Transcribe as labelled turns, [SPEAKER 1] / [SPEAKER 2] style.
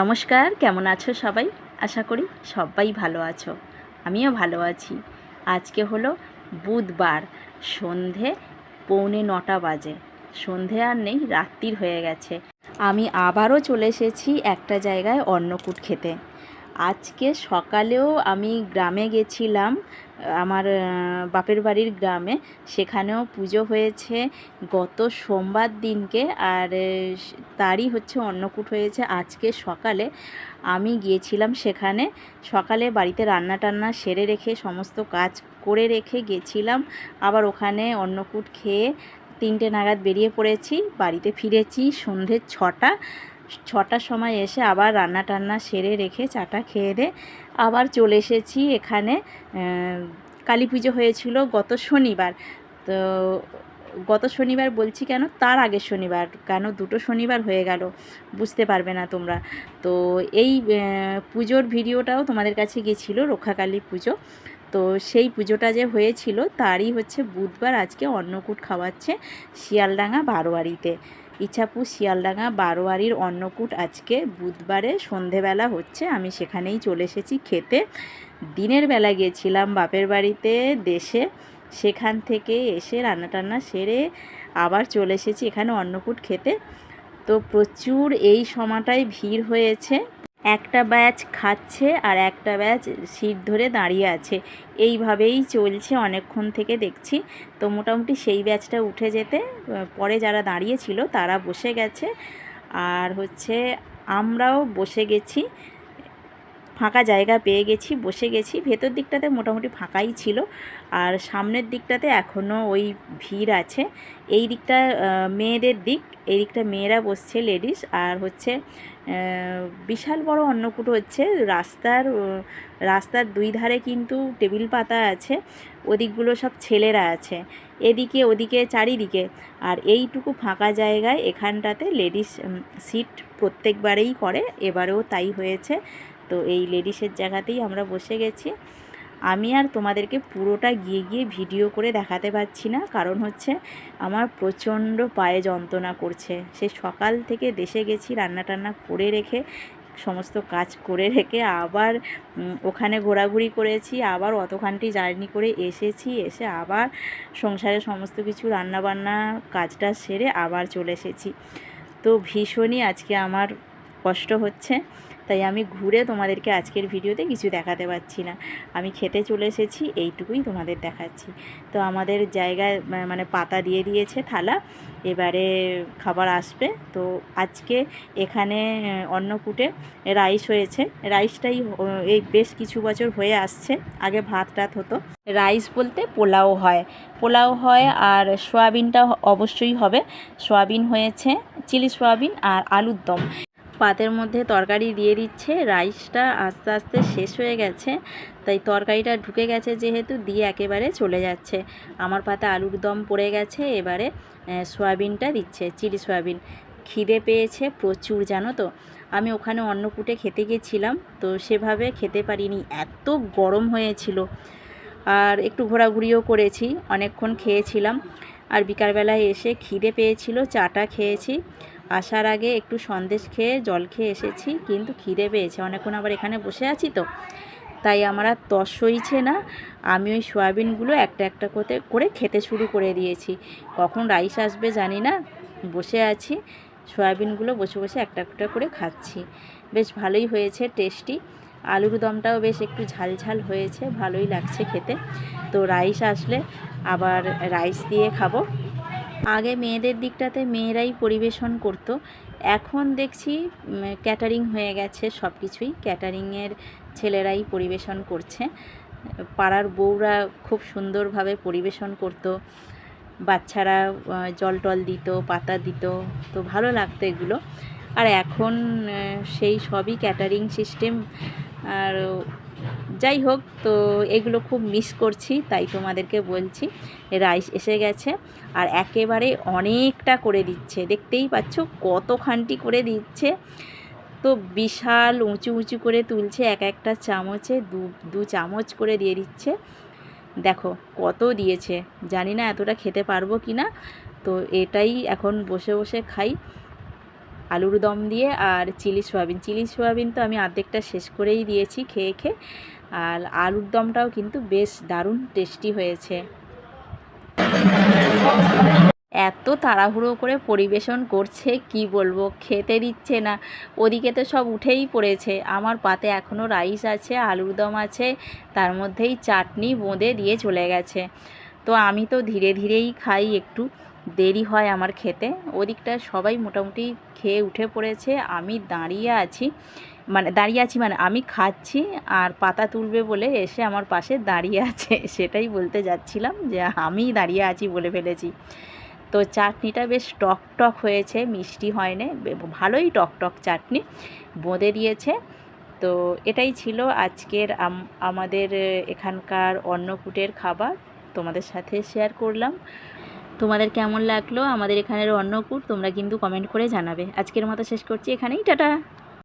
[SPEAKER 1] নমস্কার, কেমন আছো সবাই? আশা করি সবাই ভালো আছো। আমিও ভালো আছি। আজকে হলো বুধবার, সন্ধে পৌনে নটা বাজে। সন্ধে আর নেই, রাত্রির হয়ে গেছে। আমি আবারও চলে এসেছি একটা জায়গায় অন্নকূট খেতে। আজকে সকালেও আমি গ্রামে গেছিলাম আমার বাপের বাড়ির গ্রামে। সেখানেও পুজো হয়েছে গত সোমবার দিনকে আর তারই হচ্ছে অন্নকূট হয়েছে আজকে সকালে। আমি গিয়েছিলাম সেখানে। সকালে বাড়িতে রান্না টান্না সেরে রেখে, সমস্ত কাজ করে রেখে গেছিলাম। আবার ওখানে অন্নকূট খেয়ে তিনটে নাগাদ বেরিয়ে পড়েছি। বাড়িতে ফিরেছি সন্ধ্যে ছটা। ছটার সময় এসে আবার রান্না টান্না সেরে রেখে চাটা খেয়ে দে আবার চলে এসেছি এখানে। কালী পুজো হয়েছিল গত শনিবার। তো গত শনিবার বলছি কেন? তার আগের শনিবার। কেন? দুটো শনিবার হয়ে গেল। বুঝতে পারবে না তোমরা। তো এই পুজোর ভিডিওটাও তোমাদের কাছে গেছিল রক্ষাকালী পুজো। তো সেই পুজোটা যে হয়েছিল, তারই হচ্ছে বুধবার আজকে অন্নকূট খাওয়াচ্ছে শিয়ালডাঙ্গা বারোয়ারিতে। ইছাপুর শিয়ালডাঙ্গা বারোয়ারির অন্নকূট আজকে বুধবারে সন্ধেবেলা হচ্ছে, আমি সেখানেই চলে এসেছি খেতে। দিনের বেলা গিয়েছিলাম বাপের বাড়িতে দেশে, সেখান থেকে এসে রান্না টান্না সেরে আবার চলে এসেছি এখানে অন্নকূট খেতে। তো প্রচুর এই সময়টায় ভিড় হয়েছে। একটা ব্যাচ খাচ্ছে আর একটা ব্যাচ সিট ধরে দাঁড়িয়ে আছে। এইভাবেই চলছে অনেকক্ষণ থেকে দেখছি। তো মোটামুটি সেই ব্যাচটা উঠে যেতে, পরে যারা দাঁড়িয়েছিল তারা বসে গেছে। আর হচ্ছে আমরাও বসে গেছি। ফাঁকা জায়গা পেয়ে গেছি, বসে গেছি। ভেতর দিকটাতে মোটামুটি ফাঁকাই ছিল। আর সামনের দিকটাতে এখনও ওই ভিড় আছে। এই দিকটা মেয়েদের দিক, এই দিকটা মেয়েরা বসছে লেডিস। আর হচ্ছে বিশাল বড় অন্নকূট হচ্ছে। রাস্তার রাস্তার দুই ধারে কিন্তু টেবিল পাতা আছে। ওদিকগুলো সব ছেলেরা আছে। এদিকে, ওদিকে, চারিদিকে। আর এইটুকু ফাঁকা জায়গায় এখানটাতে লেডিস সিট প্রত্যেকবারেই করে। এবারেও তাই হয়েছে। তো এই লেডিসের জায়গাতেই আমরা বসে গেছি। আমি আর তোমাদেরকে পুরোটা গিয়ে গিয়ে ভিডিও করে দেখাতে পারছি না। কারণ হচ্ছে আমার প্রচণ্ড পায়ে যন্ত্রণা করছে। সে সকাল থেকে দেশে গেছি রান্না টান্না করে রেখে, সমস্ত কাজ করে রেখে আবার ওখানে ঘোরাঘুরি করেছি, আবার অতখানটি জার্নি করে এসেছি, এসে আবার সংসারে সমস্ত কিছু রান্নাবান্না কাজটা সেরে আবার চলে এসেছি। তো ভীষণই আজকে আমার কষ্ট হচ্ছে। তাই আমি ঘুরে তোমাদেরকে আজকের ভিডিওতে কিছু দেখাতে পারছি না। আমি খেতে চলে এসেছি, এইটুকুই তোমাদের দেখাচ্ছি। তো আমাদের জায়গায় মানে পাতা দিয়ে দিয়েছে থালা, এবারে খাবার আসবে। তো আজকে এখানে অন্নকূটে রাইস হয়েছে। রাইসটাই এই বেশ কিছু বছর হয়ে আসছে। আগে ভাত টাত হতো। রাইস বলতে পোলাও হয়। পোলাও হয় আর সয়াবিনটা অবশ্যই হবে। সয়াবিন হয়েছে, চিলি সয়াবিন আর আলুর দম। পাতের মধ্যে তরকারি দিয়ে দিচ্ছে। রাইসটা আস্তে আস্তে শেষ হয়ে গেছে। তাই তরকারিটা ঢুকে গেছে যেহেতু, দিয়ে একেবারে চলে যাচ্ছে। আমার পাতে আলুর দম পড়ে গেছে, এবারে সয়াবিনটা দিচ্ছে, চিলি সয়াবিন। খিদে পেয়েছে প্রচুর, জানো তো? আমি ওখানে অন্নকূটে খেতে গেছিলাম, তো সেভাবে খেতে পারিনি। এত গরম হয়েছিল। আর একটু ঘোরাঘুরিও করেছি, অনেকক্ষণ খেয়েছিলাম। আর বিকালবেলায় এসে খিদে পেয়েছিল চাটা খেয়েছি। আসার আগে একটু সন্দেশ খেয়ে জল খেয়ে এসেছি, কিন্তু খিদে পেয়েছে। অনেকক্ষণ আবার এখানে বসে আছি তো। তাই আমার আর তস সইছে না, আমি ওই সয়াবিনগুলো একটা একটা করে করে খেতে শুরু করে দিয়েছি। কখন রাইস আসবে জানি না, বসে আছি, সয়াবিনগুলো বসে বসে একটা একটা করে খাচ্ছি। বেশ ভালোই হয়েছে টেস্টি। আলুর দমটাও বেশ একটু ঝাল ঝাল হয়েছে, ভালোই লাগছে খেতে। তো রাইস আসলে আবার রাইস দিয়ে খাব। আগে মেয়েদের দিকটাতে মেয়েরাই পরিবেশন করতো। এখন দেখছি ক্যাটারিং হয়ে গেছে সব কিছুই ক্যাটারিংয়ের ছেলেরাই পরিবেশন করছে। পাড়ার বউরা খুব সুন্দরভাবে পরিবেশন করতো। বাচ্চারা জল টল দিত, পাতা দিত, তো ভালো লাগতো এগুলো। আর এখন সেই সবই ক্যাটারিং সিস্টেম আর যাই হোক, তো এগুলো খুব মিস করছি, তাই তোমাদেরকে বলছি। রাইস এসে গেছে আর একেবারে অনেকটা করে দিচ্ছে। দেখতেই পাচ্ছ কত কতখানটি করে দিচ্ছে। তো বিশাল উঁচু উঁচু করে তুলছে এক একটা চামচে, দু দু চামচ করে দিয়ে দিচ্ছে। দেখো কত দিয়েছে। জানি না এতটা খেতে পারব কি না তো এটাই এখন বসে বসে খাই। আলুর দম দিয়ে আর চিলি সোয়াবিন। চিলি সোয়াবিন তো আমি অর্ধেকটা শেষ করেই দিয়েছি খেয়ে খেয়ে। আর আলুর দমটাও কিন্তু বেশ দারুণ টেস্টি হয়েছে। এত তাড়াহুড়ো করে পরিবেশন করছে, কি বলব? খেতে দিচ্ছে না। ওদিকে তো সব উঠেই পড়েছে। আমার পাতে এখনও রাইস আছে, আলুর দম আছে, তার মধ্যেই চাটনি বোঁদে দিয়ে চলে গেছে। তো আমি তো ধীরে ধীরেই খাই একটু। দেরি হয় আমার খেতে। ওদিকটা সবাই মোটামুটি খেয়ে উঠে পড়েছে। আমি দাঁড়িয়ে আছি মানে দাঁড়িয়ে আছি মানে আমি খাচ্ছি আর পাতা তুলবে বলে এসে আমার পাশে দাঁড়িয়ে আছে। সেটাই বলতে যাচ্ছিলাম যে আমি দাঁড়িয়ে আছি বলে ফেলেছি। তো চাটনিটা বেশ টক টক হয়েছে, মিষ্টি হয়নি, বে- ভালোই টক টক চাটনি বোঁদে দিয়েছে। তো এটাই ছিল আজকের আমাদের এখানকার অন্নকূটের খাবার। তোমাদের সাথে শেয়ার করলাম। তোমাদের কেমন লাগল? আমাদের এখানের অন্নকূট তোমরা কিন্তু কমেন্ট করে জানাবে। আজকের মতো শেষ করছি এখানেই, টাটা!